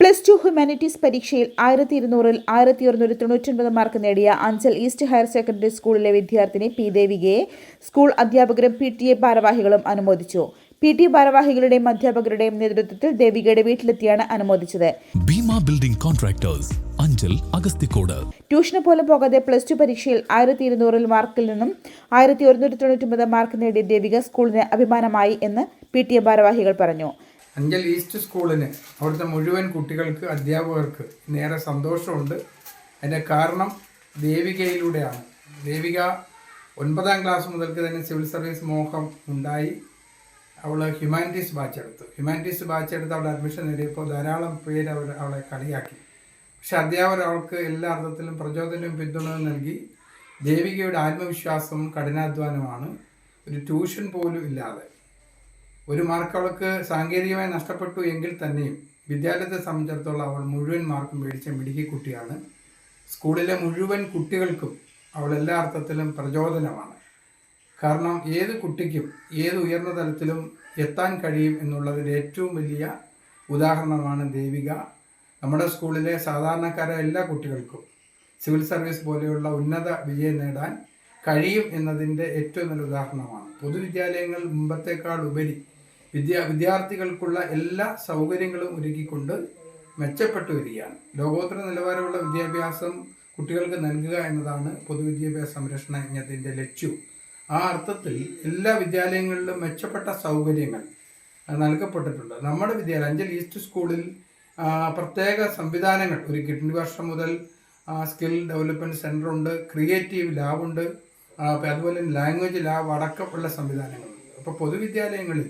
Plus two humanities പരീക്ഷയിൽ ആയിരത്തി ഇരുന്നൂറിൽ ആയിരത്തി ഒരുന്നൂറ്റി തൊണ്ണൂറ്റൊൻപത് മാർക്ക് നേടിയ അഞ്ചൽ ഈസ്റ്റ് ഹയർ സെക്കൻഡറി സ്കൂളിലെ വിദ്യാർത്ഥിനി പി ദേവികയെ സ്കൂൾ അധ്യാപകരും പി ടി എ ഭാരവാഹികളും അനുമോദിച്ചു. പി ടി ഭാരവാഹികളുടെയും അധ്യാപകരുടെയും നേതൃത്വത്തിൽ ദേവികയുടെ വീട്ടിലെത്തിയാണ് അനുമോദിച്ചത്. Building contractors Anchal Agasthikode. ട്യൂഷന് പോലും പോകാതെ പ്ലസ് ടു പരീക്ഷയിൽ ആയിരത്തി ഇരുന്നൂറിൽ മാർക്കിൽ നിന്നും ആയിരത്തി ഒരുന്നൂറ്റി തൊണ്ണൂറ്റൊമ്പത് മാർക്ക് നേടിയ ദേവിക സ്കൂളിന് അഭിമാനമായി എന്ന് പി ടി എ ഭാരവാഹികൾ പറഞ്ഞു. അഞ്ചൽ ഈസ്റ്റ് സ്കൂളിന് അവിടുത്തെ മുഴുവൻ കുട്ടികൾക്ക് അധ്യാപകർക്ക് നേരെ സന്തോഷമുണ്ട്. അതിന്റെ കാരണം ദേവികയിലൂടെയാണ്. ദേവിക ഒൻപതാം ക്ലാസ് മുതൽക്ക് തന്നെ സിവിൽ സർവീസ് മോഹം ഉണ്ടായി. അവൾ ഹ്യൂമാനിറ്റീസ് ബാച്ച് എടുത്തു. ഹ്യൂമാനിറ്റീസ് ബാച്ച് എടുത്ത് അവിടെ അഡ്മിഷൻ നേടിയപ്പോൾ ധാരാളം പേര് അവർ അവളെ കളിയാക്കി. പക്ഷെ അധ്യാപകർ അവൾക്ക് എല്ലാ അർത്ഥത്തിലും പ്രചോദനവും പിന്തുണയും നൽകി. ദേവികയുടെ ആത്മവിശ്വാസവും കഠിനാധ്വാനമാണ് ഒരു ട്യൂഷൻ പോലും ഇല്ലാതെ ഒരു മാർക്ക് അവൾക്ക് സാങ്കേതികമായി നഷ്ടപ്പെട്ടു എങ്കിൽ തന്നെയും വിദ്യാലയത്തെ സംബന്ധിച്ചിടത്തോളം അവൾ മുഴുവൻ മാർക്കും മേടിച്ച മിടുക്കി കുട്ടിയാണ്. സ്കൂളിലെ മുഴുവൻ കുട്ടികൾക്കും അവൾ എല്ലാ അർത്ഥത്തിലും പ്രചോദനമാണ്. കാരണം ഏത് കുട്ടിക്കും ഏത് ഉയർന്ന തലത്തിലും എത്താൻ കഴിയും എന്നുള്ളതിന്റെ ഏറ്റവും വലിയ ഉദാഹരണമാണ് ദേവിക. നമ്മുടെ സ്കൂളിലെ സാധാരണക്കാരായ എല്ലാ കുട്ടികൾക്കും സിവിൽ സർവീസ് പോലെയുള്ള ഉന്നത വിജയം നേടാൻ കഴിയും എന്നതിന്റെ ഏറ്റവും നല്ല ഉദാഹരണമാണ്. പൊതുവിദ്യാലയങ്ങൾ മുമ്പത്തേക്കാൾ ഉപരി വിദ്യാ വിദ്യാർത്ഥികൾക്കുള്ള എല്ലാ സൗകര്യങ്ങളും ഒരുക്കിക്കൊണ്ട് മെച്ചപ്പെട്ടു വരികയാണ് ലോകോത്തര നിലവാരമുള്ള വിദ്യാഭ്യാസം കുട്ടികൾക്ക് നൽകുക എന്നതാണ് പൊതുവിദ്യാഭ്യാസ സംരക്ഷണ യജ്ഞത്തിന്റെ ലക്ഷ്യവും ആ അർത്ഥത്തിൽ എല്ലാ വിദ്യാലയങ്ങളിലും മെച്ചപ്പെട്ട സൗകര്യങ്ങൾ നൽകപ്പെട്ടിട്ടുണ്ട്. നമ്മുടെ വിദ്യാലയം അഞ്ചൽ ഈസ്റ്റ് സ്കൂളിൽ പ്രത്യേക സംവിധാനങ്ങൾ ഒരുക്കിയിട്ടുണ്ട് വർഷം മുതൽ സ്കിൽ ഡെവലപ്മെന്റ് സെന്റർ ഉണ്ട് ക്രിയേറ്റീവ് ലാബുണ്ട് അതുപോലെ ലാംഗ്വേജ് ലാബ് അടക്കമുള്ള സംവിധാനങ്ങളുണ്ട്. അപ്പോൾ പൊതുവിദ്യാലയങ്ങളിൽ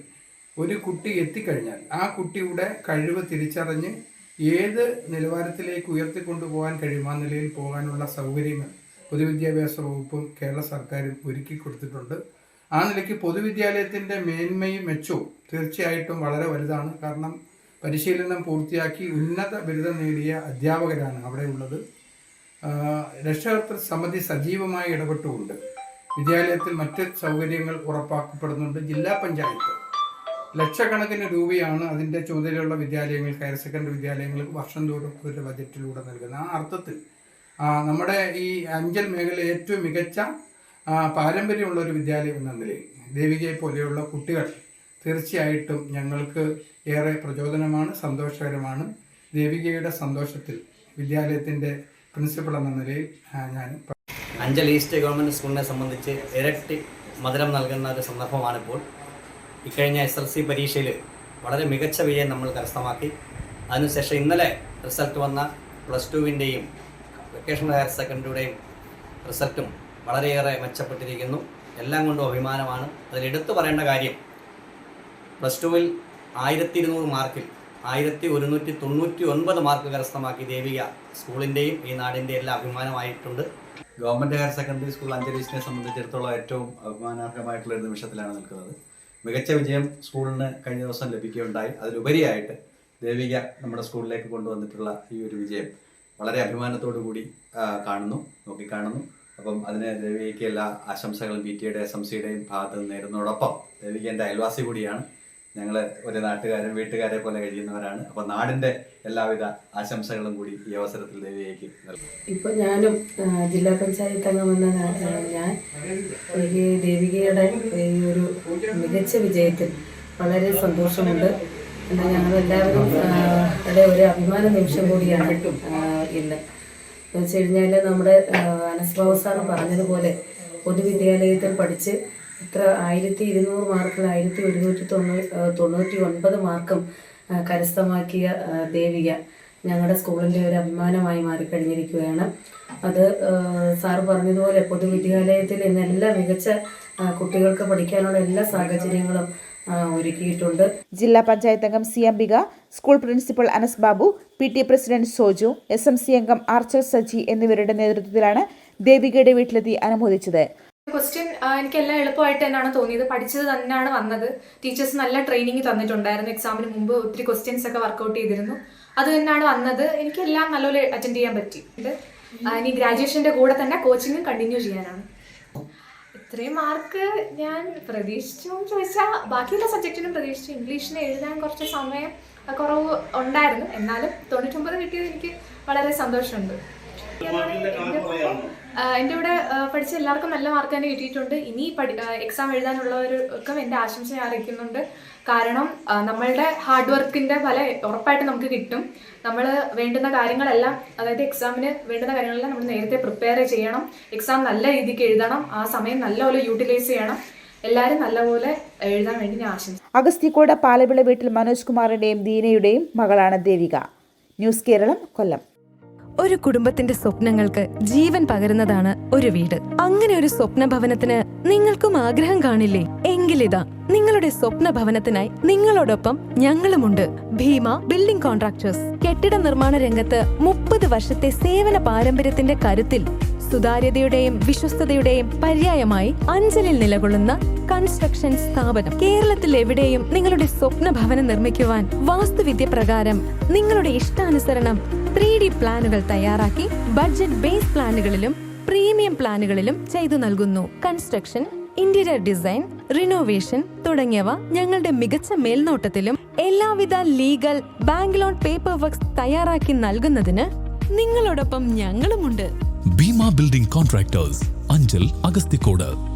ഒരു കുട്ടി എത്തിക്കഴിഞ്ഞാൽ ആ കുട്ടിയുടെ കഴിവ് തിരിച്ചറിഞ്ഞ് ഏത് നിലവാരത്തിലേക്ക് ഉയർത്തിക്കൊണ്ടുപോകാൻ കഴിയും ആ നിലയിൽ പോകാനുള്ള സൗകര്യങ്ങൾ പൊതുവിദ്യാഭ്യാസ വകുപ്പും കേരള സർക്കാരും ഒരുക്കി കൊടുത്തിട്ടുണ്ട്. ആ നിലയ്ക്ക് പൊതുവിദ്യാലയത്തിന്റെ മേന്മയും മെച്ചവും തീർച്ചയായിട്ടും വളരെ വലുതാണ്. കാരണം പരിശീലനം പൂർത്തിയാക്കി ഉന്നത ബിരുദം നേടിയ അധ്യാപകരാണ് അവിടെ ഉള്ളത്. ആഹ് രക്ഷകർത്തൃ സമിതി സജീവമായി ഇടപെട്ടുകൊണ്ട് വിദ്യാലയത്തിൽ മറ്റ് സൗകര്യങ്ങൾ ഉറപ്പാക്കപ്പെടുന്നുണ്ട്. ജില്ലാ പഞ്ചായത്ത് ലക്ഷക്കണക്കിന് രൂപയാണ് അതിന്റെ ചുമതലയുള്ള വിദ്യാലയങ്ങൾക്ക് ഹയർ സെക്കൻഡറി വിദ്യാലയങ്ങൾക്ക് വർഷം തോറും ഒരു ബജറ്റിലൂടെ നൽകുന്നത്. ആ അർത്ഥത്തിൽ നമ്മുടെ ഈ അഞ്ചൽ മേഖല ഏറ്റവും മികച്ച പാരമ്പര്യമുള്ള ഒരു വിദ്യാലയം എന്ന നിലയിൽ ദേവികയെ പോലെയുള്ള കുട്ടികൾ തീർച്ചയായിട്ടും ഞങ്ങൾക്ക് ഏറെ പ്രചോദനമാണ് സന്തോഷകരമാണ്. ദേവികയുടെ സന്തോഷത്തിൽ വിദ്യാലയത്തിന്റെ പ്രിൻസിപ്പൾ എന്ന നിലയിൽ ഞാൻ അഞ്ചൽ ഈസ്റ്റ് ഗവൺമെന്റ് സ്കൂളിനെ സംബന്ധിച്ച് ഇരട്ടി മധുരം നൽകുന്ന ഒരു സന്ദർഭമാണിപ്പോൾ. ഇക്കഴിഞ്ഞ എസ് എൽ സി പരീക്ഷയിൽ വളരെ മികച്ച വിജയം നമ്മൾ കരസ്ഥമാക്കി. അതിനുശേഷം ഇന്നലെ റിസൾട്ട് വന്ന പ്ലസ് ടുവിന്റെയും വെക്കേഷണൽ ഹയർ സെക്കൻഡറിയുടെയും റിസൾട്ടും വളരെയേറെ മെച്ചപ്പെട്ടിരിക്കുന്നു. എല്ലാം കൊണ്ടും അഭിമാനമാണ്. അതിലെടുത്തു പറയേണ്ട കാര്യം പ്ലസ് ടുവിൽ ആയിരത്തി ഇരുന്നൂറ് മാർക്കിൽ ആയിരത്തി ഒരുന്നൂറ്റി തൊണ്ണൂറ്റി ഒൻപത് മാർക്ക് കരസ്ഥമാക്കി ദേവിക സ്കൂളിന്റെയും ഈ നാടിന്റെയും എല്ലാം അഭിമാനമായിട്ടുണ്ട്. ഗവൺമെന്റ് ഹയർ സെക്കൻഡറി സ്കൂൾ അഞ്ചലീസിനെ സംബന്ധിച്ചിടത്തോളം ഏറ്റവും അഭിമാനാർഹമായിട്ടുള്ള ഒരു നിമിഷത്തിലാണ് നിൽക്കുന്നത്. മികച്ച വിജയം സ്കൂളിന് കഴിഞ്ഞ ദിവസം ലഭിക്കുകയുണ്ടായി. അതിലുപരിയായിട്ട് ദേവിക നമ്മുടെ സ്കൂളിലേക്ക് കൊണ്ടുവന്നിട്ടുള്ള ഈ ഒരു വിജയം വളരെ അഭിമാനത്തോടു കൂടി കാണുന്നു നോക്കിക്കാണുന്നു. അപ്പം അതിന് ദേവികയ്ക്ക് എല്ലാ ആശംസകളും പി ടിയുടെ എസ് എം സിയുടെയും ഭാഗത്ത് നേരുന്നതോടൊപ്പം ദേവിക എന്റെ അയൽവാസി കൂടിയാണ്. ഞങ്ങൾ ഒരു നാട്ടുകാരും വീട്ടുകാരെ പോലെ കഴിയുന്നവരാണ്. അപ്പൊ നാടിന്റെ എല്ലാവിധ ആശംസകളും കൂടി ഈ അവസരത്തിൽ നൽകുന്നു. ഇപ്പൊ ഞാനും ജില്ലാ പഞ്ചായത്ത് അംഗമെന്ന ഞാൻ ദേവികയുടെ ഈ ഒരു മികച്ച വിജയത്തിൽ വളരെ സന്തോഷമുണ്ട്. എന്നാൽ ഞങ്ങളെല്ലാവരും ആ, ടെ ഒരു അഭിമാന നിമിഷം കൂടിയാണ് ഇന്ന്. എന്ന് വെച്ച് കഴിഞ്ഞാൽ നമ്മുടെ അനസ്ബാബു അനസ് ബാബു സാറ് പറഞ്ഞതുപോലെ പൊതുവിദ്യാലയത്തിൽ പഠിച്ച് ഇത്ര ആയിരത്തി ഇരുന്നൂറ് മാർക്കിൽ ആയിരത്തി ഒരുന്നൂറ്റി തൊണ്ണൂ തൊണ്ണൂറ്റി ഒൻപത് മാർക്കും കരസ്ഥമാക്കിയ ദേവിക ഞങ്ങളുടെ സ്കൂളിന്റെ ഒരു അഭിമാനമായി മാറിക്കഴിഞ്ഞിരിക്കുകയാണ്. അത് സാർ പറഞ്ഞതുപോലെ പൊതുവിദ്യാലയത്തിൽ ഇന്ന് എല്ലാ മികച്ച കുട്ടികൾക്ക് പഠിക്കാനുള്ള എല്ലാ സാഹചര്യങ്ങളും ഒരുക്കിയിട്ടുണ്ട്. ജില്ലാ പഞ്ചായത്ത് അംഗം C Ambika school principal Anas Babu P T president Soju S M C അംഗം ആർച്ചർ സജി എന്നിവരുടെ നേതൃത്വത്തിലാണ് ദേവികയുടെ വീട്ടിലെത്തി അനുമോദിച്ചത്. ക്വസ്റ്റ്യൻ എനിക്ക് എല്ലാം എളുപ്പമായിട്ട് തന്നെയാണ് തോന്നിയത്. പഠിച്ചത് തന്നെയാണ് വന്നത്. ടീച്ചേഴ്സ് നല്ല ട്രെയിനിങ് തന്നിട്ടുണ്ടായിരുന്നു. എക്സാമിന് മുമ്പ് ഒത്തിരി ക്വസ്റ്റ്യൻസ് ഒക്കെ വർക്കൗട്ട് ചെയ്തിരുന്നു. അത് തന്നെയാണ് വന്നത്. എനിക്ക് എല്ലാം നല്ലപോലെ അറ്റൻഡ് ചെയ്യാൻ പറ്റി ഇനി ഗ്രാജുവേഷന്റെ കൂടെ തന്നെ കോച്ചിങ്ങും കണ്ടിന്യൂ ചെയ്യാനാണ്. ഇത്രയും മാർക്ക് ഞാൻ പ്രതീക്ഷിച്ചു എന്ന് ചോദിച്ചാൽ ബാക്കിയുള്ള സബ്ജക്റ്റിനും പ്രതീക്ഷിച്ചു. ഇംഗ്ലീഷിന് എഴുതാൻ കുറച്ച് സമയം കുറവ് ഉണ്ടായിരുന്നു. എന്നാലും തൊണ്ണൂറ്റൊമ്പത് കിട്ടിയത് എനിക്ക് വളരെ സന്തോഷമുണ്ട്. എന്റെ കൂടെ പഠിച്ച എല്ലാവർക്കും നല്ല മാർക്ക് തന്നെ കിട്ടിയിട്ടുണ്ട്. ഇനി പഠി എക്സാം എഴുതാനുള്ളവർക്കും എന്റെ ആശംസ ഞാൻ അറിയിക്കുന്നുണ്ട്. കാരണം നമ്മളുടെ ഹാർഡ് വർക്കിന്റെ ഫലം ഉറപ്പായിട്ട് നമുക്ക് കിട്ടും. നമ്മൾ വേണ്ടുന്ന കാര്യങ്ങളെല്ലാം അതായത് എക്സാമിന് വേണ്ടുന്ന കാര്യങ്ങളെല്ലാം നമ്മൾ നേരത്തെ പ്രിപ്പയർ ചെയ്യണം. എക്സാം നല്ല രീതിക്ക് എഴുതണം. ആ സമയം നല്ലപോലെ യൂട്ടിലൈസ് ചെയ്യണം. എല്ലാവരും നല്ലപോലെ എഴുതാൻ വേണ്ടി ഞാൻ ആശംസ അഗസ്തിക്കോട് പാലവിള വീട്ടിൽ മനോജ് കുമാറിന്റെയും ദീനയുടെയും മകളാണ് ദേവിക. ന്യൂസ് കേരളം കൊല്ലം. ഒരു കുടുംബത്തിന്റെ സ്വപ്നങ്ങൾക്ക് ജീവൻ പകരുന്നതാണ് ഒരു വീട്. അങ്ങനെ ഒരു സ്വപ്ന ഭവനത്തിന് നിങ്ങൾക്കും ആഗ്രഹം കാണില്ലേ? എങ്കിലിതാ നിങ്ങളുടെ സ്വപ്ന ഭവനത്തിനായി നിങ്ങളോടൊപ്പം ഞങ്ങളുമുണ്ട്. Bheema building contractors. കെട്ടിട നിർമ്മാണ രംഗത്ത് മുപ്പത് വർഷത്തെ സേവന പാരമ്പര്യത്തിന്റെ കരുത്തിൽ സുതാര്യതയുടെയും വിശ്വസ്തതയുടെയും പര്യായമായി അഞ്ചലിൽ നിലകൊള്ളുന്ന കൺസ്ട്രക്ഷൻ സ്ഥാപനം. കേരളത്തിൽ എവിടെയും നിങ്ങളുടെ സ്വപ്ന ഭവനം നിർമ്മിക്കുവാൻ വാസ്തുവിദ്യ പ്രകാരം നിങ്ങളുടെ ഇഷ്ടാനുസരണം ത്രീ ഡി പ്ലാനുകൾ തയ്യാറാക്കി ബഡ്ജറ്റ് ബേസ് പ്ലാനുകളിലും പ്രീമിയം പ്ലാനുകളിലും ചെയ്തു നൽകുന്നു. കൺസ്ട്രക്ഷൻ ഇന്റീരിയർ ഡിസൈൻ റിനോവേഷൻ തുടങ്ങിയവ ഞങ്ങളുടെ മികച്ച മേൽനോട്ടത്തിലും എല്ലാവിധ legal bank loan paper works തയ്യാറാക്കി നൽകുന്നതിന് നിങ്ങളോടൊപ്പം ഞങ്ങളുമുണ്ട്. Bheema building contractors Anchal Agasthikode